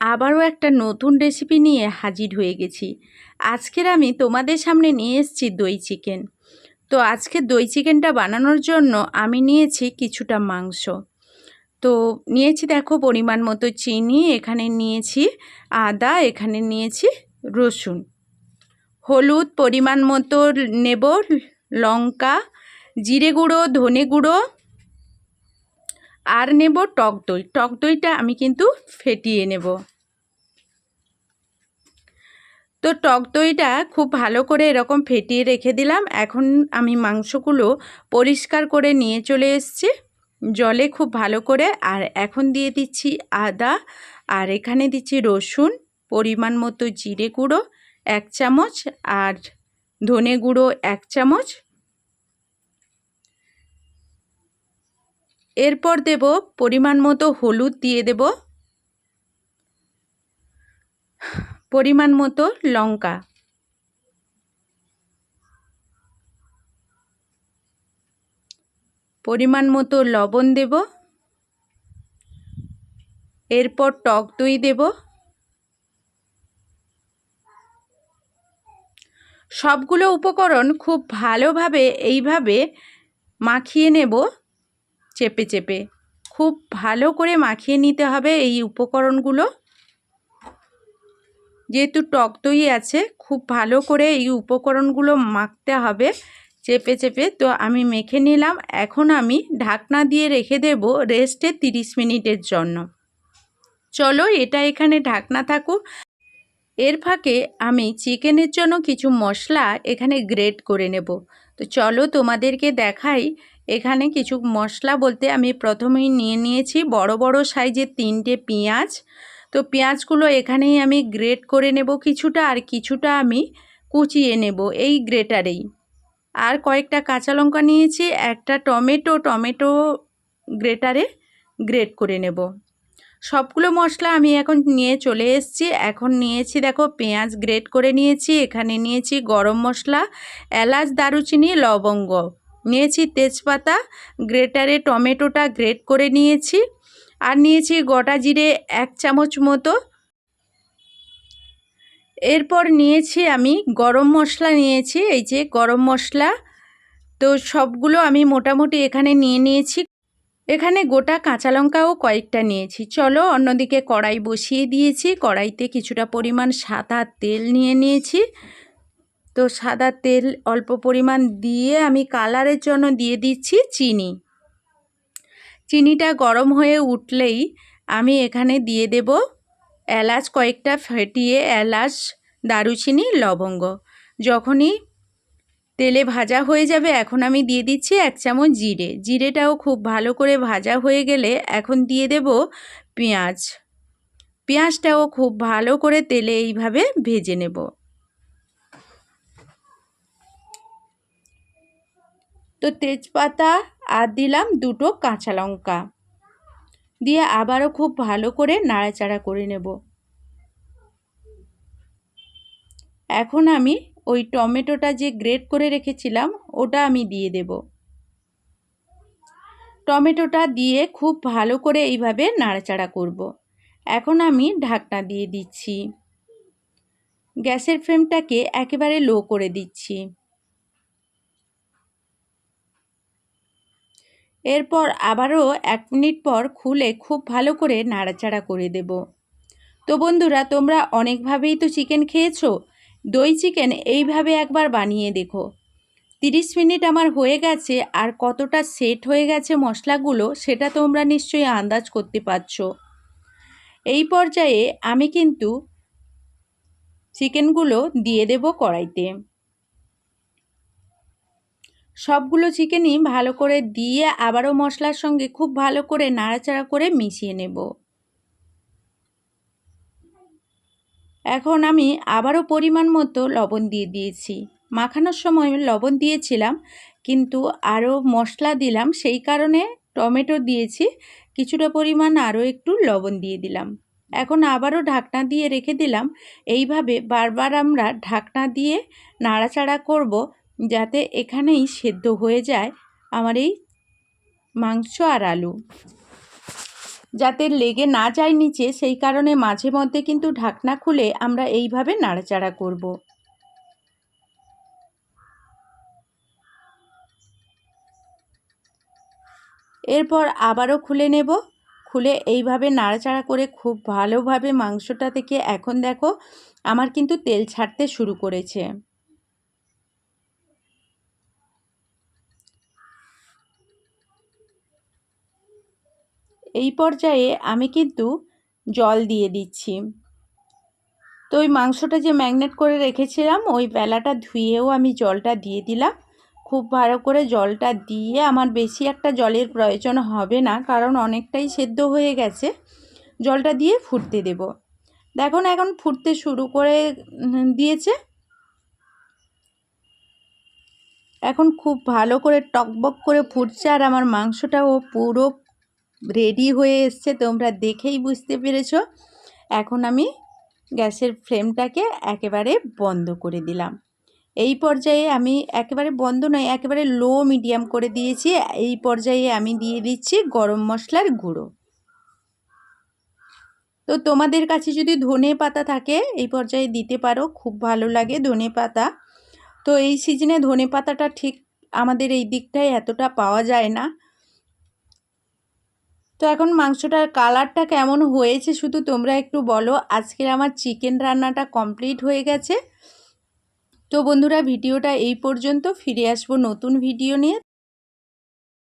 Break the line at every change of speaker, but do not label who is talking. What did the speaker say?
আবারও একটা নতুন রেসিপি নিয়ে হাজির হয়ে গেছি। আজকের আমি তোমাদের সামনে নিয়ে এসেছি দই চিকেন তো আজকে দই চিকেনটা বানানোর জন্য আমি নিয়েছি কিছুটা মাংস। তো নিয়েছি দেখো পরিমাণ মতো চিনি, এখানে নিয়েছি আদা, এখানে নিয়েছি রসুন। হলুদ পরিমাণ মতো নেব, লঙ্কা, জিরে গুঁড়ো, ধনে গুঁড়ো, আর নেব টক দই। টক দইটা আমি কিন্তু ফেটিয়ে নেব। তো টক দইটা খুব ভালো করে এরকম ফেটিয়ে রেখে দিলাম। এখন আমি মাংসগুলো পরিষ্কার করে নিয়ে চলে এসেছি। জলে খুব ভালো করে। আর এখন দিয়ে দিচ্ছি আদা। আর এখানে দিচ্ছি রসুন, পরিমাণ মতো জিরে গুঁড়ো এক চামচ আর ধনে গুঁড়ো এক চামচ। এরপর দেব পরিমাণ মতো হলুদ দিয়ে দেব। পরিমাণ মতো লঙ্কা। পরিমাণ মতো লবণ দেব। এরপর টক দই দেব। সবগুলো উপকরণ খুব ভালোভাবে এইভাবে মাখিয়ে নেব চেপে চেপে। খুব ভালো করে মাখিয়ে নিতে হবে এই উপকরণগুলো। যেহেতু টক দই আছে, খুব ভালো করে এই উপকরণগুলো মাখতে হবে চেপে চেপে। তো আমি মেখে নিলাম। এখন আমি ঢাকনা দিয়ে রেখে দেব রেস্টে 30 মিনিটের জন্য। চলো এটা এখানে ঢাকনা থাকুক। এর ফাঁকে আমি চিকেনের জন্য কিছু মশলা এখানে গ্রেট করে নেব। তো চলো তোমাদেরকে দেখাই। এখানে কিছু মশলা বলতে আমি প্রথমেই নিয়ে নিয়েছি। বড় বড় সাইজের তিনটে পেঁয়াজ। তো পেঁয়াজগুলো এখানেই আমি গ্রেট করে নেব কিছুটা আর কিছুটা আমি কুচিয়ে নেব এই গ্রেটারেই আর কয়েকটা কাঁচা লঙ্কা নিয়েছি, একটা টমেটো টমেটো গ্রেটারে গ্রেট করে নেব। সবগুলো মশলা আমি এখন নিয়ে চলে এসেছি। এখন নিয়েছি দেখো পেঁয়াজ গ্রেট করে নিয়েছি, এখানে নিয়েছি গরম মশলা, এলাচ, দারুচিনি, লবঙ্গ। নিয়েছি তেজপাতা গ্রেটারে টমেটোটা গ্রেট করে নিয়েছি। আর নিয়েছি গোটা জিরে এক চামচ মতো। এরপর নিয়েছি আমি গরম মশলা নিয়েছি, এই যে গরম মশলা। তো সবগুলো আমি মোটামুটি এখানে নিয়ে নিয়েছি। এখানে গোটা কাঁচা লঙ্কাও কয়েকটা নিয়েছি। চলো অন্যদিকে কড়াই বসিয়ে দিয়েছি। কড়াইতে কিছুটা পরিমাণ সাদা তেল নিয়ে নিয়েছি। তো সাদা তেল অল্প পরিমাণ দিয়ে আমি কালারের জন্য দিয়ে দিচ্ছি চিনি। চিনিটা গরম হয়ে উঠলেই আমি এখানে দিয়ে দেব এলাচ কয়েকটা ফেটিয়ে এলাচ, দারুচিনি, লবঙ্গ। যখনই তেলে ভাজা হয়ে যাবে, এখন আমি দিয়ে দিচ্ছি এক চামচ জিরে। জিরেটাও খুব ভালো করে ভাজা হয়ে গেলে এখন দিয়ে দেব পেঁয়াজ। পেঁয়াজটাও খুব ভালো করে তেলে এইভাবে ভেজে নেব। তো তেজপাতা আর দিলাম দুটো কাঁচা লঙ্কা। দিয়ে আবারও খুব ভালো করে নাড়াচাড়া করে নেব। এখন আমি ওই টমেটোটা যে গ্রেট করে রেখেছিলাম, ওটা আমি দিয়ে দেব। টমেটোটা দিয়ে খুব ভালো করে এইভাবে নাড়াচাড়া করব। এখন আমি ঢাকনা দিয়ে দিচ্ছি। গ্যাসের ফ্লেমটাকে একেবারে লো করে দিচ্ছি। এরপর আবারও এক মিনিট পর খুলে খুব ভালো করে নাড়াচাড়া করে দেব। তো বন্ধুরা, তোমরা অনেকভাবেই তো চিকেন খেয়েছো? দই চিকেন এইভাবে একবার বানিয়ে দেখো। তিরিশ মিনিট আমার হয়ে গেছে আর কতটা সেট হয়ে গেছে মশলাগুলো সেটা তোমরা নিশ্চয়ই আন্দাজ করতে পারছ। এই পর্যায়ে আমি কিন্তু চিকেনগুলো দিয়ে দেব কড়াইতে। সবগুলো চিকেনই ভালো করে দিয়ে আবারও মশলার সঙ্গে খুব ভালো করে নাড়াচাড়া করে মিশিয়ে নেব। এখন আমি আবারও পরিমাণ মতো লবণ দিয়ে দিয়েছি। মাখানোর সময় লবণ দিয়েছিলাম, কিন্তু আরও মশলা দিলাম, সেই কারণে টমেটো দিয়েছি, কিছুটা পরিমাণ আরও একটু লবণ দিয়ে দিলাম। এখন আবারও ঢাকনা দিয়ে রেখে দিলাম। এইভাবে বারবার আমরা ঢাকনা দিয়ে নাড়াচাড়া করব যাতে এখানেই সেদ্ধ হয়ে যায় আমার এই মাংস আর আলু। যাতে লেগে না যায় নিচে, সেই কারণে মাঝে মধ্যে কিন্তু ঢাকনা খুলে আমরা এইভাবে নাড়াচাড়া করব। এরপর আবারও খুলে নেব। খুলে এইভাবে নাড়াচাড়া করে খুব ভালোভাবে মাংসটা থেকে, এখন দেখো, আমার কিন্তু তেল ছাড়তে শুরু করেছে। এই পর্যায়ে আমি কিন্তু জল দিয়ে দিচ্ছি। তো ওই মাংসটা যে ম্যাগনেট করে রেখেছিলাম, ওই বেলাটা ধুয়েও আমি জলটা দিয়ে দিলাম। খুব ভালো করে জলটা দিয়ে আমার বেশি একটা জলের প্রয়োজন হবে না, কারণ অনেকটাই সেদ্ধ হয়ে গেছে। জলটা দিয়ে ফুটতে দেব। দেখো না এখন ফুটতে শুরু করে দিয়েছে। এখন খুব ভালো করে টকবক করে ফুটছে আর আমার মাংসটাও পুরো রেডি হয়ে এসছে, তোমরা দেখেই বুঝতে পেরেছ। এখন আমি গ্যাসের ফ্লেমটাকে একেবারে বন্ধ করে দিলাম। এই পর্যায়ে আমি একেবারে বন্ধ নয়, একেবারে লো মিডিয়াম করে দিয়েছি। এই পর্যায়ে আমি দিয়ে দিচ্ছি গরম মশলার গুঁড়ো। তো তোমাদের কাছে যদি ধনে পাতা থাকে, এই পর্যায়ে দিতে পারো, খুব ভালো লাগে ধনে পাতা। তো এই সিজনে ধনে পাতাটা ঠিক আমাদের এই দিকটায় এতটা পাওয়া যায় না। তো এখন মাংসটার কালারটা কেমন হয়েছে শুধু তোমরা একটু বলো? আজকের আমার চিকেন রান্নাটা কমপ্লিট হয়ে গেছে। তো বন্ধুরা, ভিডিওটা এই পর্যন্ত। ফিরে আসব নতুন ভিডিও নিয়ে।